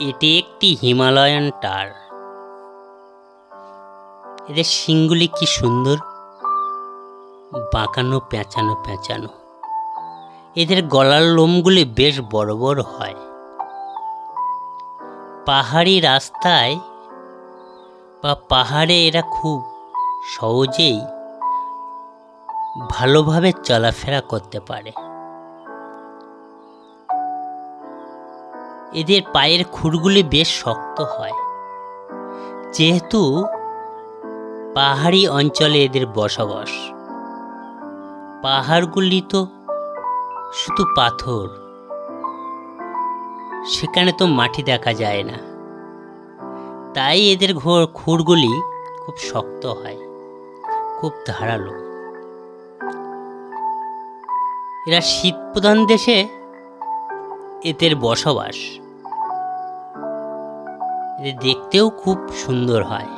এটি একটি হিমালয়ান টার। এদের শিংগুলি কি সুন্দর? বাঁকানো, পেঁচানো পেঁচানো। এদের গলার লোমগুলি বেশ বড় বড় হয়। পাহাড়ি রাস্তায় বা পাহাড়ে এরা খুব সহজেই ভালোভাবে চলাফেরা করতে পারে। এদের পায়ের খুরগুলি বেশ শক্ত হয়। যেহেতু পাহাড়ি অঞ্চলে এদের বসবাস, পাহাড়গুলি তো শুধু পাথর, সেখানে তো মাটি দেখা যায় না। তাই এদের ঘোর খুরগুলি খুব শক্ত হয়, খুব ধারালো। এরা শীত প্রধান দেশে এদের বসবাস। এদের দেখতেও খুব সুন্দর হয়।